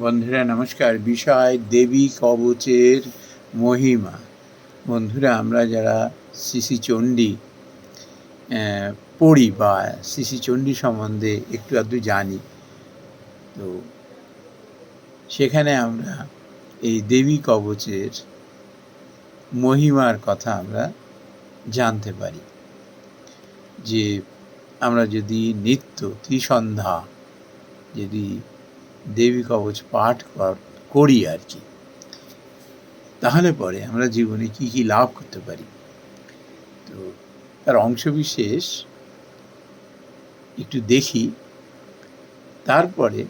বন্ধুরা, নমস্কার। বিষয় দেবী কবচের মহিমা। বন্ধুরা, আমরা যারা শিশি চণ্ডী পড়ি বা শিশি চণ্ডী সম্বন্ধে একটু আধটু জানি, তো সেখানে আমরা এই দেবী কবচের মহিমার কথা আমরা জানতে পারি। যে আমরা যদি নিত্য ত্রিসন্ধ্যা, যদি দেবী কবচ পাঠ করি আর কি। তাহলে পরে আমরা জীবনে কি কি লাভ করতে পারি? তো তার অংশবিশেষ একটু দেখি। তারপরে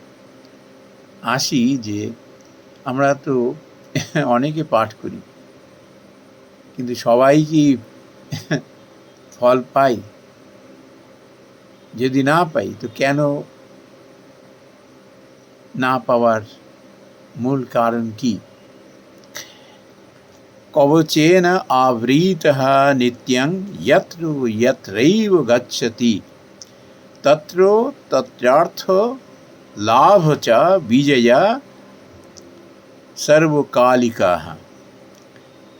আসি যে আমরা তো অনেকে পাঠ করি, কিন্তু সবাই কি ফল পাই? যদি না পাই, তো কেন না পাওয়ার মূল কারণ কি কবচেন আবৃত নিত্যং যত্র যত্রৈব গচ্ছতি তত্র তত্রার্থ লাভ চ বিজয়া সর্বকালিকাः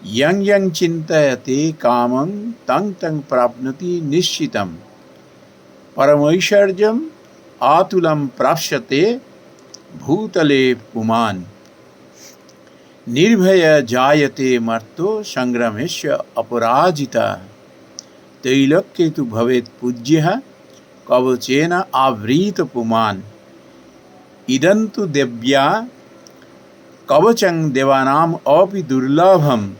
यं यं चिन्तयते कामं तं तं प्राप्नोति निश्चितं परमैश्वर्यम् आतुलं प्राप्स्यते भूतले पुमान्। निर्भय जायते मर्तो सङ्ग्रमेश्य अपराजिता। तैलोक्ये तु भवेत् पूज्यः, कवचेन आवृतपुमान् इदं तु देव्या, कवचं देवानाम् अपि दुर्लभं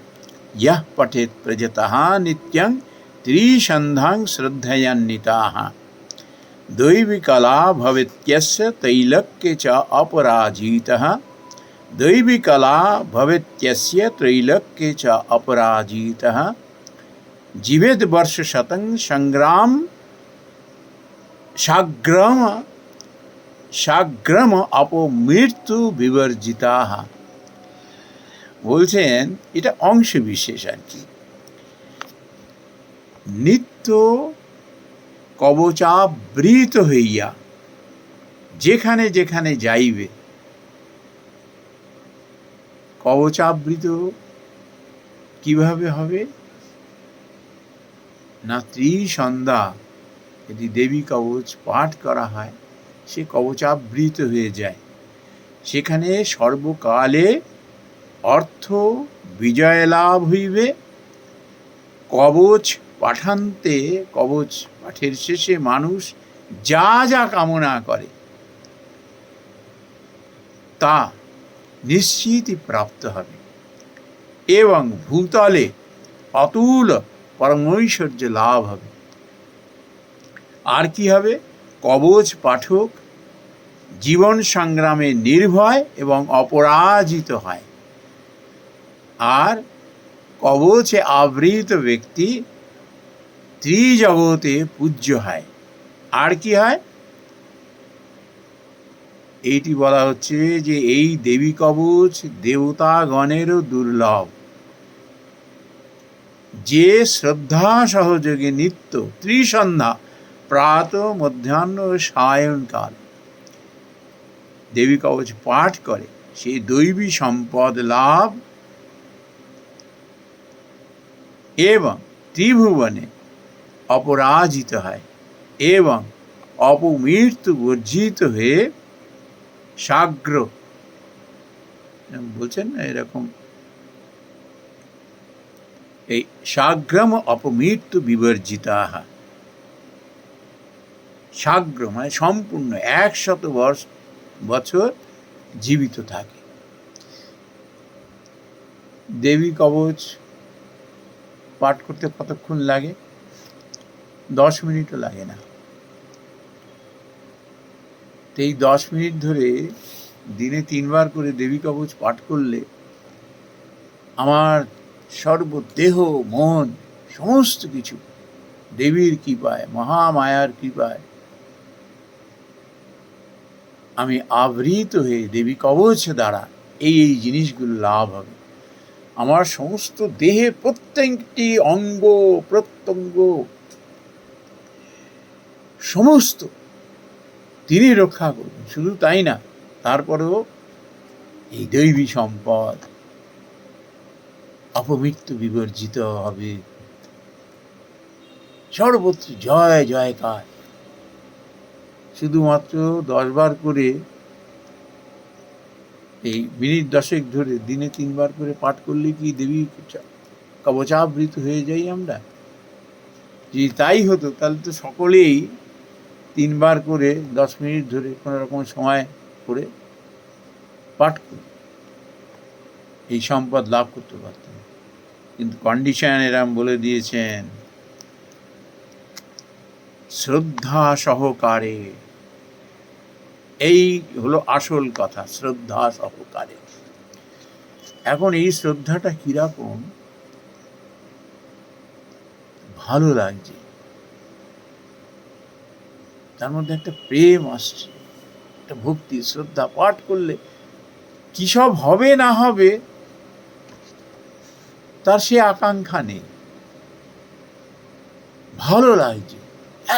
यः पठेत् प्रजतः नित्यं त्रिसन्धां श्रद्धयान्विताः दैविकला भवेत्यस्य तैलक्ये च अपराजितः दैविकला भवेत्यस्य त्रैलोक्ये च अपराजितः जीवेद् वर्षशतं सङ्ग्राम সাগ্রাম সাগ্রাম অপমৃত্যু বিবর্জিতাহ বলছেন এটা অংশ বিশেষ আর কি নিত্য কবচাবৃত হইয়া, যেখানে যেখানে যাইবে কবচাবৃত কীভাবে হবে? না ত্রিসন্ধ্যা, যদি দেবী কবচ পাঠ করা হয়, সে কবচাবৃত হয়ে যায়। সেখানে সর্বকালে অর্থ বিজয় লাভ হইবে। কবচ পাঠান্তে কবচ পাঠের শেষে মানুষ যা যা কামনা করে, তা নিশ্চিতই প্রাপ্ত হবে। এবং ভূতলে অতুল পরমৈশ্বর্য লাভ হবে। আর কি হবে? কবচ পাঠক জীবন সংগ্রামে নির্ভয় এবং অপরাজিত হয়। আর কবচে আবৃত ব্যক্তি ত্রিজগতে পূজ্য হয়। আর কি হয়? এইটি বলা হচ্ছে যে এই দেবী কবচ দেবতাগণেরও দুর্লভ। যে শ্রদ্ধা সহযোগে নিত্য ত্রিসন্ধ্যা প্রাত, মধ্যাহ্ন, সায়নকাল দেবী কবচ পাঠ করে সেই দৈবী সম্পদ লাভ এবং ত্রিভুবনে অপরাজিত হয় এবং অপমৃত্যু বর্জিত হয়ে সাগ্র। বলছেন না এরকম? এই সাগ্রম অপমৃত্যু বিবর্জিতাহা। সাগ্র মানে সম্পূর্ণ একশত বর্ষ, বছর জীবিত থাকে। দেবী কবচ পাঠ করতে কতক্ষণ লাগে? দশ মিনিটও লাগে না। এই দশ মিনিট ধরে দিনে তিনবার করে দেবী কবচ পাঠ করলে আমার সর্বদেহ, মন, সমস্ত কিছু দেবীর কৃপায়, মহামায়ার কৃপায় আমি আবৃত হয়ে দেবী কবচ দ্বারা এই এই জিনিসগুলো লাভ হবে। আমার সমস্ত দেহে প্রত্যেকটি অঙ্গ, প্রত্যঙ্গ সমস্ত তিনি রক্ষা করবেন। শুধু তাই না, তারপরেও এই দৈবী সম্পদ অপমৃত্যু বিবর্জিত হবে। সর্বত্র জয়, জয়কার। শুধুমাত্র দশবার করে এই মিনিট দশেক ধরে দিনে তিনবার করে পাঠ করলে কি দেবী কবচাবৃত হয়ে যাই আমরা? যদি তাই হতো, তাহলে তো সকলেই তিনবার করে, দশ মিনিট ধরে কোনো রকম সময় করে পাঠ করে। এই সম্পদ লাভ করতে পারতেন কিন্তু কন্ডিশন এরাম বলে দিয়েছেন, শ্রদ্ধা সহকারে। এই হলো আসল কথা, শ্রদ্ধা সহকারে। এখন এই শ্রদ্ধাটা কীরকম? ভালো লাগছে। তার মধ্যে একটা প্রেম আসছে, একটা ভক্তি, শ্রদ্ধা পাঠ করলে কি সব হবে না হবে, তার সে আকাঙ্ক্ষা নেই। ভালো লাগছে,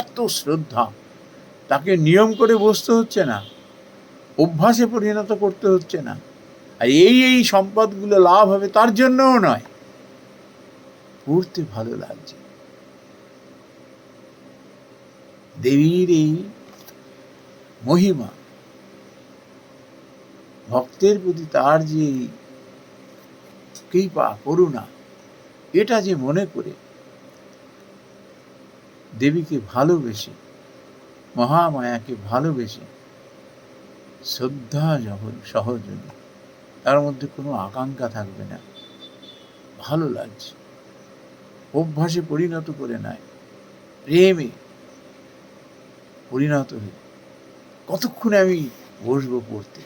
এত শ্রদ্ধা। তাকে নিয়ম করে বসতে হচ্ছে না, অভ্যাসে পরিণত করতে হচ্ছে না। আর এই এই সম্পদগুলো লাভ হবে তার জন্যও নয়। পড়তে ভালো লাগছে। দেবীর এই মহিমা। ভক্তের প্রতি তার যে কৃপা, করুণা, এটা যে মনে করে দেবীকে ভালোবেসে, মহামায়াকে ভালোবেসে শ্রদ্ধা যখন সহযোগী, তার মধ্যে কোনো আকাঙ্ক্ষা থাকবে না। ভালো লাগছে। অভ্যাসে পরিণত করে নেয়। প্রেমে পরিণত হয়ে কতক্ষণে আমি বসবো পড়তে?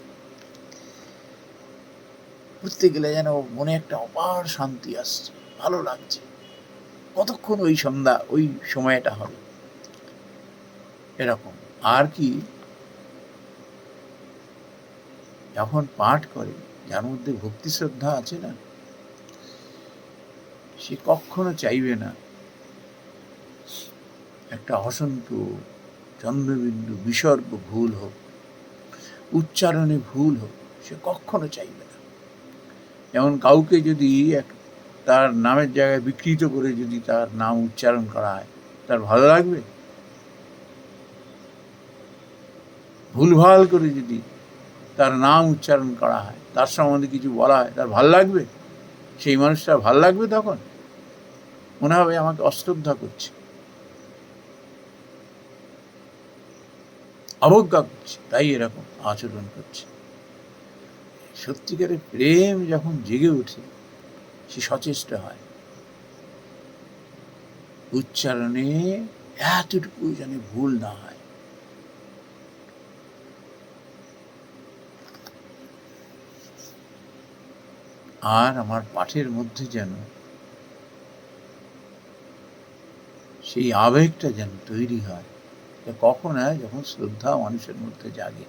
পড়তে গেলে যেন মনে একটা অপার শান্তি আসছে, ভালো লাগছে। কতক্ষণ ওই সন্ধ্যা, ওই সময়টা হবে? এরকম। আর কি? যখন পাঠ করে, যার মধ্যে ভক্তি শ্রদ্ধা আছে না, সে কখনো চাইবে না। একটা অসন্ত চন্দ্রবিন্দু বিসর্গ ভুল হোক, উচ্চারণে ভুল হোক, সে কখনো চাইবে না। যেমন কাউকে যদি এক, তার নামের জায়গায় বিকৃত করে যদি তার নাম উচ্চারণ করা হয়, তার ভালো লাগবে? ভুলভাল করে যদি তার নাম উচ্চারণ করা হয়, তার সম্বন্ধে কিছু বলা হয়, তার ভালো লাগবে? সেই মানুষটা ভালো লাগবে তখন? মনে হবে আমাকে অশ্রদ্ধা করছে। অবজ্ঞা করছে, তাই এরকম আচরণ করছে। সত্যিকারের প্রেম যখন জেগে ওঠে, সে সচেষ্ট হয়। উচ্চারণে এতটুকু যেন ভুল না হয়। আর আমার পাঠের মধ্যে যেন সেই আবেগটা যেন তৈরি হয় কখন, হয়, যখন শ্রদ্ধা মানুষের মধ্যে জাগে।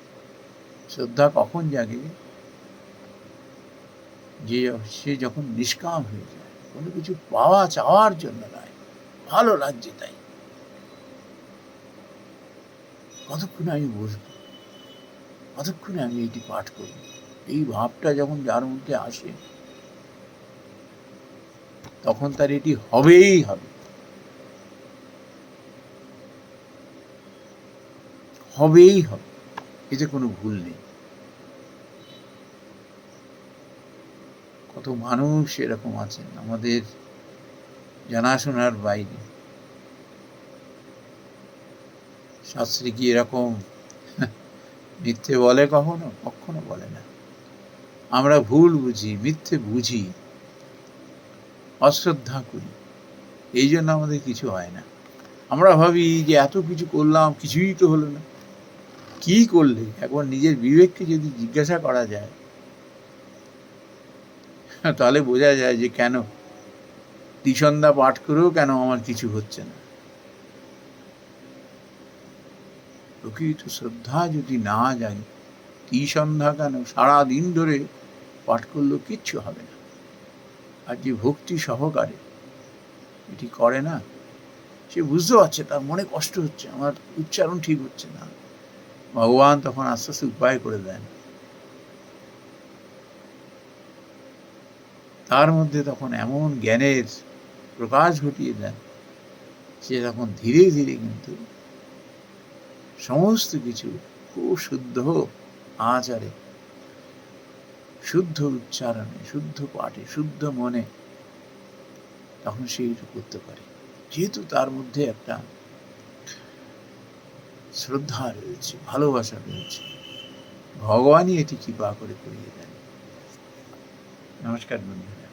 শ্রদ্ধা কখন জাগে? যে সে যখন নিষ্কাম হয়ে যায়, কোনো কিছু পাওয়া চাওয়ার জন্য নয়, ভালো লাগছে তাই। কতক্ষণে আমি বসবো? কতক্ষণে আমি এটি পাঠ করব? এই ভাবটা যখন যার মধ্যে আসে, তখন তার এটি হবেই হবে। হবেই হবে। এতে কোনো ভুল নেই। কত মানুষ এরকম আছেন, আমাদের জানাশোনার বাইরে। শাস্ত্রী কি এরকম? মিথ্যে বলে কখনো? কখনো বলে না। আমরা ভুল বুঝি, মিথ্যে বুঝি, অশ্রদ্ধা করি। এই জন্য আমাদের কিছু হয় না। আমরা ভাবি যে এত কিছু করলাম, কিছুই তো হলো না। কি করলে? একবার নিজের বিবেককে যদি জিজ্ঞাসা করা যায়, তাহলে বোঝা যায় যে কেন ত্রিসন্ধ্যা পাঠ করেও কেন আমার কিছু হচ্ছে না। প্রকৃত শ্রদ্ধা যদি না যায় ত্রিসন্ধ্যা কেন সারা দিন ধরে পাঠ করলেও কিচ্ছু হবে না? আর যে ভক্তি সহকারে এটি করে না, সে বুঝতে পারছে, তার মনে কষ্ট হচ্ছে, আমার উচ্চারণ ঠিক হচ্ছে না। ভগবান তখন আস্তে আস্তে উপায় করে দেন। তার মধ্যে তখন এমন জ্ঞানের প্রকাশ ঘটিয়ে দেন সে তখন ধীরে ধীরে কিন্তু সমস্ত কিছু খুব শুদ্ধ আচারে, শুদ্ধ উচ্চারণে, শুদ্ধ পাঠে, শুদ্ধ মনে তখন সে করতে পারে। যেহেতু তার মধ্যে একটা শ্রদ্ধা রয়েছে ভালোবাসা রয়েছে। ভগবানই এটি কৃপা করে করিয়ে দেন। নমস্কার বন্ধুরা।